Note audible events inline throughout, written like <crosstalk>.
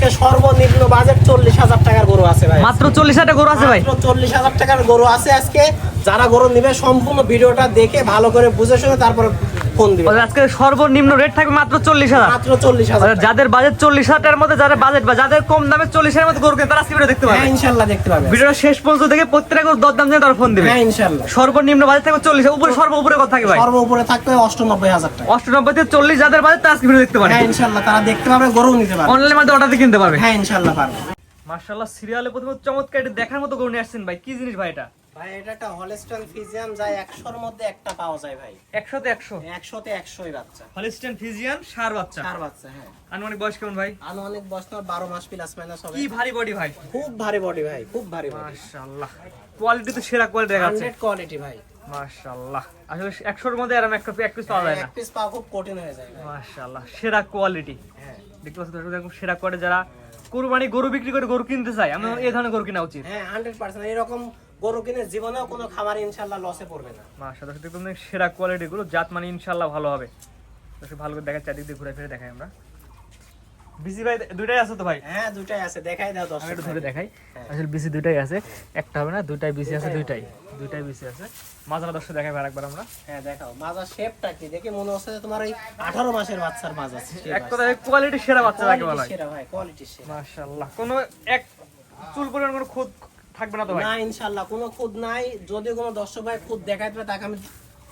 আজকে সর্বনিম্ন বাজেট চল্লিশ হাজার টাকার গরু আছে ভাই। মাত্র চল্লিশ হাজার গরু আছে ভাই? চল্লিশ হাজার টাকার গরু আছে আজকে। যারা গরু নিবে সম্পূর্ণ ভিডিওটা দেখে ভালো করে বুঝে শুনে তারপরে ফোন দিবে। আজকে সর্বনিম্ন রেট থাকবে মাত্র চল্লিশ হাজার। মাত্র চল্লিশ হাজার যাদের বাজেট চল্লিশ হাজার মধ্যে যাদের বাজেট বা যাদের কম দামে চল্লিশ হাজার মধ্যে গরু কিনে তারা ভিডিও দেখতে হ্যাঁ পাবে ইনশাল্লাহ দেখতে পাবে। ভিডিওটা শেষ পর্যন্ত দেখে প্রত্যেকটা গরু দরদাম দিয়ে তারা ফোন দিবে। হ্যাঁ ইনশাল্লাহ। সর্বনিম্ন বাজেট থাকবে চল্লিশ উপরে সর্ব উপরে কথা থাকে সর্ব উপরে থাকবে অষ্টনব্বই হাজার টাকা। অষ্টানব্বই থেকে চল্লিশ যাদের বাজেট তারা আজকে ভিডিও দেখতে পারে হ্যাঁ ইনশাল্লাহ তারা দেখতে পাবে গরু নিতে পারবে। অনলাইনের মাধ্যমে অর্ডার কিনতে পারবে। হ্যাঁ ইনশাল্লাহ পারবে। মার্শাল্লাহ সিরিয়ালে প্রথমে চমৎকার দেখার মতো গরু নিয়ে আসছেন ভাই। কি জিনিস ভাই এটা? ভাই এটা একটা হলস্টাইন ফিজিয়ান যায় একশোর মধ্যে একটা পাওয়া যায় ভাই। একশোতে একশো? একশোতে একশোই বাচ্চা। হলিস্টেন ফিজিয়ান সার বাচ্চা? চার বাচ্চা হ্যাঁ। আনুমানিক বয়স কেমন ভাই? আনুমানিক বয়স তোমার বারো মাস প্লাস মাইনাস হবে। কি ভারী বডি ভাই? খুব ভারী বডি ভাই খুব ভারী বডি মাশাআল্লাহ। কোয়ালিটি তো সেরা কোয়ালিটি দেখাচ্ছে। হান্ড্রেড কোয়ালিটি ভাই। মাশাআল্লাহ। আসলে একশোর মধ্যে এরকম একটা পিস পাওয়া যায় না। এক পিস পাওয়া খুব কঠিন হয়ে যায় মাশাআল্লাহ। সেরা কোয়ালিটি হ্যাঁ। দেখতে পাচ্ছি দর্শক দেখুন সেরা কোয়ালিটি যারা কুরবানি গরু বিক্রি করে গরু কিনতে চায় আমি এই ধরনের গরু কিনা উচিত। হ্যাঁ হান্ড্রেড পার্সেন্ট এরকম গরু কিনে জীবনেও কোনো খাবার ইনশাল্লাহ লসে পড়বে না। মাশাআল্লাহ দর্শক সেরা কোয়ালিটি গুলো জাত মানে ইনশাআল্লাহ ভালো হবে। দর্শক ভালো করে দেখা চারদিক দিয়ে ঘুরে ফিরে দেখাই আমরা। বিসি ভাই দুইটাই আছে তো ভাই? হ্যাঁ আছে দেখাই দাও দর্শক একটু ধরে দেখাই। আসলে বিসি দুইটাই আছে একটা হবে না দুইটাই বিসি আছে দুইটাই দুইটাই। বিসি আছে। মাঝারা দর্শক দেখাই আর একবার আমরা। হ্যাঁ দেখাও। মাজার শেপটা কি? দেখে মনে হচ্ছে যে তোমার ওই আঠারো মাসের বাচ্চার মাছ আছে এক কথায় কোয়ালিটি সেরা বাচ্চা যাকে বলা হয় সেরা ভাই কোয়ালিটি সেরা। মাশাআল্লাহ কোনো এক চুল পরিমাণ কোনো খুদ থাকবে না তো ভাই? না ইনশাল্লাহ কোনো খুদ নাই। যদি কোনো দর্শক ভাই খুদ দেখাইতে পারে তাকে আমি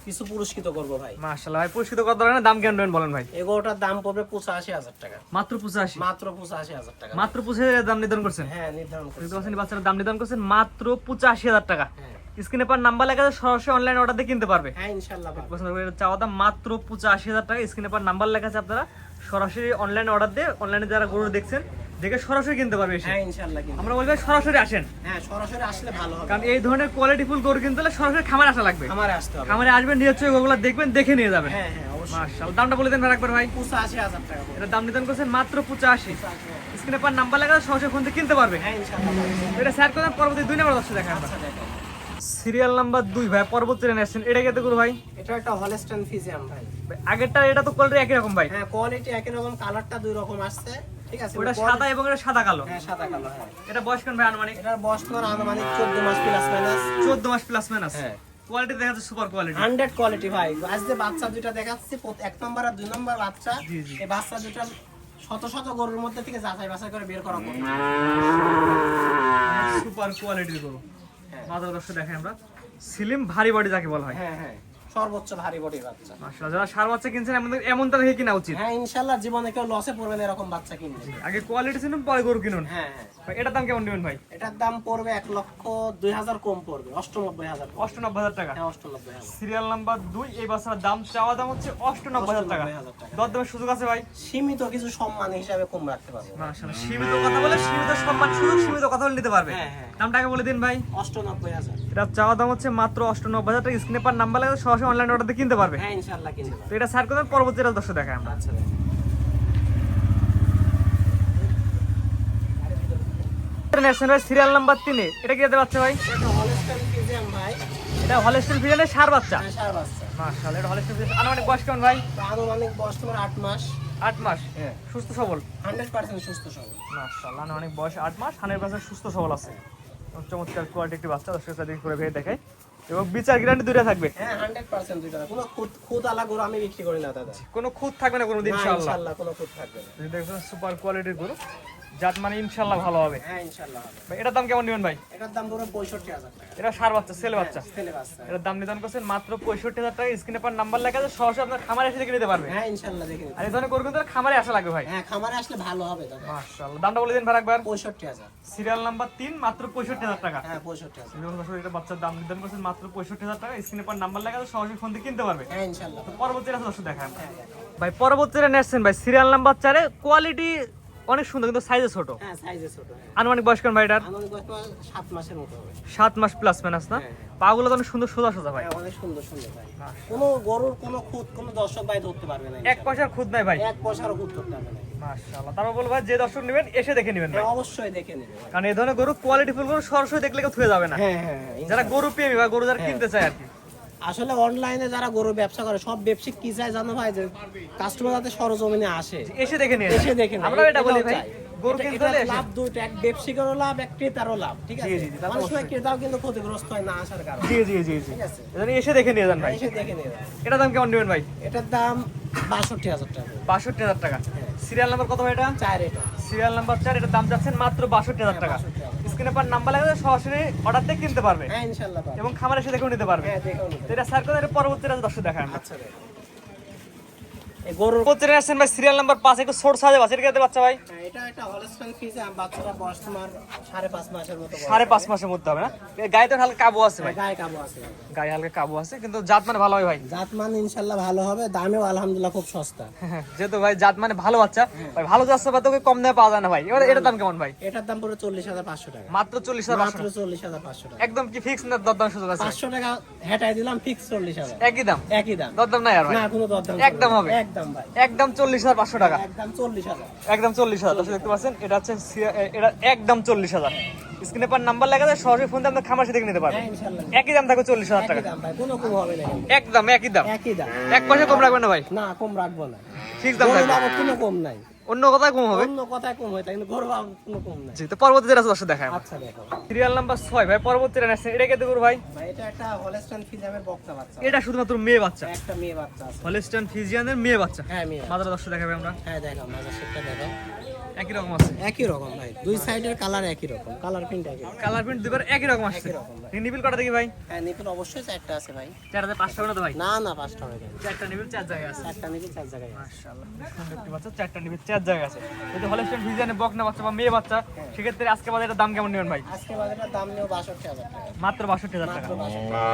কিছু পুরস্কৃত করব ভাই। মাশাআল্লাহ ভাই পুরস্কৃত কত ধরনের দাম কেন দেবেন বলেন ভাই? এগোটার দাম পড়বে পঁচাশি হাজার টাকা। মাত্র পঁচাশি? মাত্র পঁচাশি হাজার টাকা। মাত্র পঁচাশি হাজার দাম নির্ধারণ করছেন? হ্যাঁ নির্ধারণ করছি। বুঝতে পারছেন বাচ্চারা দাম নির্ধারণ করছেন মাত্র পঁচাশি হাজার টাকা। হ্যাঁ। স্ক্রিনে পার নাম্বার লেখা আছে সরাসরি অনলাইন অর্ডার দিয়ে কিনতে পারবে। হ্যাঁ ইনশাল্লাহ পারবে। পছন্দ করে চাওয়া দাম মাত্র পঁচাশি হাজার টাকা স্ক্রিনে পার নাম্বার লেখা আছে আপনারা সরাসরি অনলাইন অর্ডার দিয়ে অনলাইনে যারা গরু দেখছেন দেখে সরাসরি কিনতে পারবে হ্যাঁ ইনশাল্লাহ কিন্তু আমরা বলব সরাসরি আসেন। হ্যাঁ সরাসরি আসলে ভালো হবে। কারণ এই ধরনের কোয়ালিটি ফুল গরু কিনতে হলে সরাসরি খামারে আসা লাগবে। আমারে আসতে হবে। খামারে আসবেন নিয়ে হচ্ছে ওগুলো দেখবেন দেখে নিয়ে যাবেন। হ্যাঁ হ্যাঁ মার্শাল দামটা বলে দেন একবার ভাই। পঁচাশি হাজার টাকা এটা দাম নির্ধারণ করছেন মাত্র পঁচাশি। স্ক্রিনে পার নাম্বার আছে, সরাসরি ফোন থেকে কিনতে পারবে। হ্যাঁ ইনশাল্লাহ পারবে। এটা স্যার করেন পরবর্তী দুই নাম্বার দর্শক আমরা আচ্ছা সিরিয়াল নাম্বার দুই ভাই পর্বত ট্রেন আসছেন। এটা কেতে করু ভাই? এটা একটা হলস্টাইন ফিজিয়াম ভাই। ভাই, আগেরটা এটা তো কোয়ালিটি একই রকম ভাই। হ্যাঁ কোয়ালিটি একই রকম কালারটা দুই রকম আসছে। ঠিক আছে ওটা সাদা এবং এটা সাদা কালো? হ্যাঁ সাদা কালো হ্যাঁ। এটা বয়স কেন ভাই আনুমানিক? এটার বয়স তোমার আনুমানিক চোদ্দ মাস প্লাস মাইনাস চোদ্দ মাস প্লাস মাইনাস হ্যাঁ। কোয়ালিটি দেখা যাচ্ছে সুপার কোয়ালিটি হান্ড্রেড কোয়ালিটি ভাই। আজ যে বাচ্চা দুইটা দেখাচ্ছি এক নম্বর আর দুই নম্বর বাচ্চা। এই বাচ্চা দুটা শত শত গরুর মধ্যে থেকে যাচাই বাছাই করে বের করা সুপার কোয়ালিটির গরু। মাদার দর্শক দেখেন আমরা। সিলিম ভারী বডি যাকে বলা হয়। হ্যাঁ হ্যাঁ। সর্বোচ্চ ভারী বডি বাচ্চা। মাশাআল্লাহ যারা সার বাচ্চা কিনছেন এমন এমনটা দেখে কিনা উচিত। হ্যাঁ ইনশাল্লাহ জীবনে কেউ লসে পড়বে না এরকম বাচ্চা কিনবে আগে কোয়ালিটি ছিনুন পরে গরু কিনুন। হ্যাঁ হ্যাঁ। এটার দাম কেমন নেবেন ভাই? এটার দাম পড়বে এক লক্ষ দুই হাজার কম পড়বে অষ্টনব্বই হাজার অষ্টানব্বই হাজার টাকা। হ্যাঁ অষ্টনব্বই হাজার। সিরিয়াল নাম্বার দুই এই বাসার দাম চাওয়া দাম হচ্ছে অষ্টানব্বই হাজার টাকা। 98,000 টাকা। দর সুযোগ আছে ভাই? সীমিত কিছু সম্মান হিসাবে কম রাখতে পারব। মাশাআল্লাহ সীমিত কথা বলে সীমিত সম্মান সুযোগ সীমিত কথা বলে নিতে পারবে। হ্যাঁ, হ্যাঁ। দামটাকে বলে দিন ভাই। অষ্টনব্বই হাজার। এটা চাওয়া দাম হচ্ছে মাত্র অষ্টানব্বই হাজার টাকা। স্ক্রিনে পার নাম্বার লাগে সরাসরি অনলাইন অর্ডার দিয়ে কিনতে পারবে। হ্যাঁ ইনশাল্লাহ কিনতে পারবে। তো এটা স্যার পরবর্তী রাত দর্শক দেখায় আমরা। আচ্ছা। ভাই সিরিয়াল নাম্বার তিনে। এটা কি যেতে পারছে ভাই? এটা ভাই। হলস্টেল সার বাচ্চা। হ্যাঁ সার বাচ্চা। মাশাআল্লাহ এটা হলস্টেল ফিজান আনুমানিক বয়স কেমন ভাই? আনুমানিক বয়স তোমার মাস। মাস? হ্যাঁ। সুস্থ সবল? হান্ড্রেড পার্সেন্ট সুস্থ সবল। মাশাআল্লাহ আনুমানিক বয়স মাস হান্ড্রেড পার্সেন্ট সুস্থ সবল আছে। চমৎকার কোয়ালিটি একটি বাচ্চা দর্শক সাথে করে ভেবে দেখায় এবং বিচার গ্যারান্টি দুইটা থাকবে। হ্যাঁ হান্ড্রেড পার্সেন্ট দুইটা কোনো খুদ খুদ আলা গরু আমি বিক্রি করি না দাদা। কোনো খুদ থাকবে না কোনো দিন না, ইনশাআল্লাহ। কোনো খুদ থাকবে না। দেখুন সুপার কোয়ালিটির গরু। জাত মানে ইনশাআল্লাহ ভালো হবে। হ্যাঁ ইনশাল্লাহ হবে। এটার দাম কেমন নেবেন ভাই? এটার দাম টাকা। এটা সার বাচ্চা ছেলে বাচ্চা। ছেলে বাচ্চা। এটার দাম নির্ধারণ করছেন মাত্র পঁয়ষট্টি হাজার টাকা। স্ক্রিনে পার নাম্বার লেখা আছে সরাসরি আপনার খামারে এসে দেখে নিতে পারবে। হ্যাঁ ইনশাল্লাহ দেখে আর এই ধরনের গরু কিন্তু খামারে আসা লাগবে ভাই। হ্যাঁ খামারে আসলে ভালো হবে মাশাআল্লাহ। দামটা বলে দিন ভাই একবার। পঁয়ষট্টি হাজার। সিরিয়াল নাম্বার তিন মাত্র পঁয়ষট্টি হাজার টাকা। হ্যাঁ পঁয়ষট্টি হাজার। এবং দর্শক এটা বাচ্চার দাম নির্ধারণ করছেন মাত্র পঁয়ষট্টি হাজার টাকা। স্ক্রিনে পার নাম্বার লেখা আছে সরাসরি ফোন থেকে কিনতে পারবে। হ্যাঁ ইনশাল্লাহ দর্শক দেখান। হ্যাঁ ভাই পরবর্তী নেসছেন ভাই। সিরিয়াল নাম্বার চারে কোয়ালিটি অনেক সুন্দর কিন্তু সাইজে ছোট। হ্যাঁ সাইজে ছোট হ্যাঁ। আনুমানিক বয়স কেমন ভাই এটার আনুমানিক বয়স তোমার সাত মাসের মতো হবে। সাত মাস প্লাস মাইনাস না? হ্যাঁ। পাগুলো তো অনেক সুন্দর সোজা সোজা ভাই। হ্যাঁ অনেক সুন্দর সুন্দর ভাই। কোনো গরুর কোনো খুদ কোনো দর্শক ভাই ধরতে পারবে না এক পয়সার খুদ নাই ভাই। এক পয়সারও খুদ ধরতে পারবে না। মাশাআল্লাহ। তারপর বলব ভাই যে দর্শক নেবেন এসে দেখে নেবেন ভাই। হ্যাঁ, অবশ্যই দেখে নেবে ভাই। কারণ এই ধরনের গরু কোয়ালিটি ফুল গরু সরাসরি দেখলে কেউ থুয়ে যাবে না। হ্যাঁ হ্যাঁ হ্যাঁ যারা গরু প্রেমী বা গরু যারা হ্যাঁ। কিনতে চায় আর কি। আসলে অনলাইনে যারা গরু ব্যবসা করে সব ব্যবসায়িক কি চায় জানো ভাই? যে কাস্টমার যাতে সরজমিনে আসে। এসে দেখে নিয়ে এসে দেখে নেয়, আমরা এটা বলি ভাই। গরু কিনতে হলে লাভ দুইটা এক ব্যবসায়িকেরও লাভ এক ক্রেতারও লাভ ঠিক আছে? অনেক সময় ক্রেতাও কিন্তু ক্ষতিগ্রস্ত হয় না আসার কারণে। জি জি জি জি। ঠিক আছে? এজন্য এসে দেখে নিয়ে যান ভাই। এসে দেখে নিয়ে যান। এটার দাম কেমন নেবেন ভাই? এটার দাম বাষট্টি হাজার টাকা। বাষট্টি হাজার টাকা। সিরিয়াল নাম্বার কত ভাই এটা? চার এটা। সিরিয়াল নাম্বার চার এটার দাম যাচ্ছেন মাত্র বাষট্টি হাজার টাকা। 62,000 স্ক্রিনে পার নাম্বার লাগবে সরাসরি অর্ডার দিয়ে কিনতে পারবে। হ্যাঁ এবং খামার এসে দেখেও নিতে পারবে। হ্যাঁ এটা স্যার কথা পরবর্তী রাতে দর্শক দেখান আচ্ছা গরুর আসছেন ভাই সিরিয়াল নাম্বার পাঁচ একটু ছোট সাজে বাচ্চা এটা বাচ্চা ভাই। হ্যাঁ, এটা একটা হলস্টাইন ফিজ বাচ্চাটা বয়স তোমার সাড়ে পাঁচ মাসের মতো সাড়ে পাঁচ মাসের মধ্যে হবে না? গায়ে তো হালকা কাবু আছে ভাই। গায়ে কাবু আছে। গায়ে হালকা কাবু আছে কিন্তু জাত মানে ভালো হয় ভাই। জাত মান ইনশাল্লাহ ভালো হবে দামেও আলহামদুলিল্লাহ খুব সস্তা। <laughs> যেহেতু ভাই জাত মানে ভালো বাচ্চা ভাই ভালো যাচ্ছে বা তোকে কম দামে পাওয়া যায় না ভাই। এবার এটার দাম কেমন ভাই? এটার দাম পড়ে চল্লিশ হাজার পাঁচশো টাকা। মাত্র চল্লিশ হাজার মাত্র চল্লিশ হাজার পাঁচশো টাকা। একদম কি ফিক্স না দরদাম সুযোগ আছে? পাঁচশো টাকা হেঁটাই দিলাম ফিক্স চল্লিশ হাজার। একই দাম? একই দাম। দরদাম নাই আর না কোনো দরদাম একদম হবে। একদম। একদম চল্লিশ হাজার পাঁচশো টাকা। একদম চল্লিশ হাজার। একদম চল্লিশ হাজার। দর্শক দেখতে পাচ্ছেন এটা হচ্ছে এটা একদম চল্লিশ হাজার। স্ক্রিনে পার নাম্বার লেখা যায় সরাসরি ফোন দিয়ে আপনার খামার দেখে নিতে পারবেন। হ্যাঁ একই দাম থাকবে চল্লিশ হাজার টাকা। দাম ভাই কোনো কম হবে একদম একই দাম। একই দাম। এক পয়সা কম রাখবেন না ভাই? না কম রাখব না। ঠিক দাম থাকবে। কোনো কম নাই। অন্য কথায় কম হবে। অন্য কথায় কম হয় তাই কিন্তু বাবদ কোনো কম নাই। জি তো পরবর্তী যেটা আছে দর্শক দেখায় আচ্ছা দেখো সিরিয়াল নাম্বার ছয় ভাই পরবর্তী রান আসছে এটা কেটে করব ভাই? ভাই এটা একটা হলস্টাইন ফিজিয়ামের বক্তা বাচ্চা। এটা শুধুমাত্র মেয়ে বাচ্চা। একটা মেয়ে বাচ্চা আছে। হলিস্টান ফিজিয়ানের মেয়ে বাচ্চা। হ্যাঁ মেয়ে মাদার দর্শক দেখাবে আমরা। হ্যাঁ দেখো মাদার সেটটা দেখো একই রকম আছে। একই রকম ভাই দুই সাইডের কালার একই রকম কালার প্রিন্ট একই কালার প্রিন্ট দুবার একই রকম আসছে। নিবিল কটা দেখি ভাই? হ্যাঁ নিপুল অবশ্যই চারটা আছে ভাই। চার হাজার পাঁচশো না তো ভাই? না না পাঁচটা হবে চারটা নিবিল চার জায়গায় আছে। চারটা নিপুল চার জায়গায় মাশাআল্লাহ একটি বাচ্চা চারটা নিবিল চার জায়গায় আছে। যদি হলিস্টান ফিজিয়ানের বকনা বাচ্চা বা মেয়ে বাচ্চা সেক্ষেত্রে আজকে বাজারে দাম কেমন নেবেন ভাই? আজকে বাজারের দাম বাষট্টি হাজার টাকা। মাত্র বাষট্টি হাজার টাকা।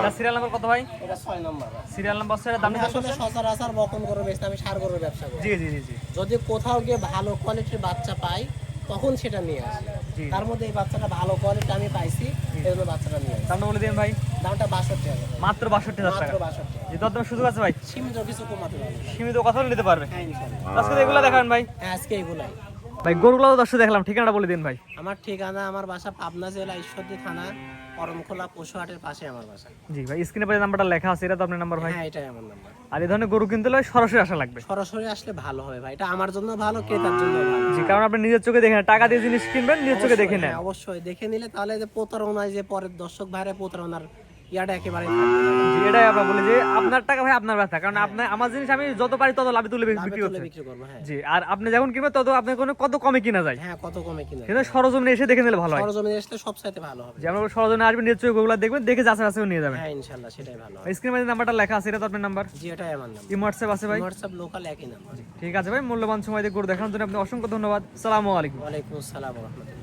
এটা সিরিয়াল নাম্বার কত ভাই? এটা ছয় নম্বর। সিরিয়াল নাম্বার ছয় দাম আসলে সচরাচর বকন গরু বেচতে আমি সার গরুর ব্যবসা করি। জি জি জি জি। যদি কোথাও গিয়ে ভালো কোয়ালিটির বাচ্চা পাই তখন সেটা নিয়ে আসি। তার মধ্যে এই বাচ্চাটা ভালো কোয়ালিটি আমি পাইছি এই বাচ্চাটা নিয়ে আসি। দামটা বলে দিন ভাই? দামটা বাষট্টি হাজার টাকা। মাত্র বাষট্টি হাজার টাকা। মাত্র বাষট্টি দরদাম সুযোগ আছে ভাই? সীমিত কিছু কমাতে পারবে না। সীমিত কথা নিতে পারবে। হ্যাঁ ইনশাআল্লাহ আজকে এগুলো দেখান ভাই? হ্যাঁ আজকে এগুলাই। ভাই গরুগুলো তো দর্শক দেখলাম ঠিকানাটা বলে দিন ভাই। আমার ঠিকানা আমার বাসা পাবনা জেলা ঈশ্বরদী থানা করমখোলা পশুহাটের পাশে আমার বাসা। জি ভাই স্ক্রিনে পাশে নাম্বারটা লেখা আছে এটা তো আপনার নাম্বার ভাই? হ্যাঁ এটাই আমার নাম্বার। আর এই ধরনের গরু কিনতে হলে সরাসরি আসা লাগবে। সরাসরি আসলে ভালো হবে ভাই এটা আমার জন্য ভালো ক্রেতার জন্য ভালো। জি কারণ আপনি নিজের চোখে দেখেন টাকা দিয়ে জিনিস কিনবেন নিজের চোখে দেখে নেন। হ্যাঁ, অবশ্যই দেখে নিলে তাহলে যে প্রতারণায় যে পরের দর্শক ভাইরা প্রতারণার ইয়াটা একেবারে এটাই আমরা বলি যে আপনার টাকা ভাই আপনার ব্যথা। কারণ আপনার আমার জিনিস আমি যত পারি তত লাভে তুলে বিক্রি বিক্রি করব হ্যাঁ। জি আর আপনি যখন কিনবেন তত কোনো কত কমে কিনা যায়। হ্যাঁ কত কমে কিনে সরজমিনে এসে দেখে নিলে ভালো হয়। সরজমিনে চাইতে ভালো হবে। যে আমরা সরজমিনে আসবেন ওগুলো দেখবেন দেখে যাচাই বাছাই নিয়ে যাবেন। হ্যাঁ ইনশাল্লাহ সেটাই ভালো হবে। স্ক্রিনে নাম্বারটা লেখা আছে এটা তো আপনার নাম্বার জি এটাই আমার নাম ইমো হোয়াটসঅ্যাপ আছে ভাই? হোয়াটসঅ্যাপ লোকাল একই নাম্বার ঠিক আছে ভাই মূল্যবান সময় দিয়ে গরু দেখানোর জন্য আপনি অসংখ্য ধন্যবাদ। সালামু আলাইকুম। ওয়ালাইকুম আসসালাম রহমতুল্লাহ।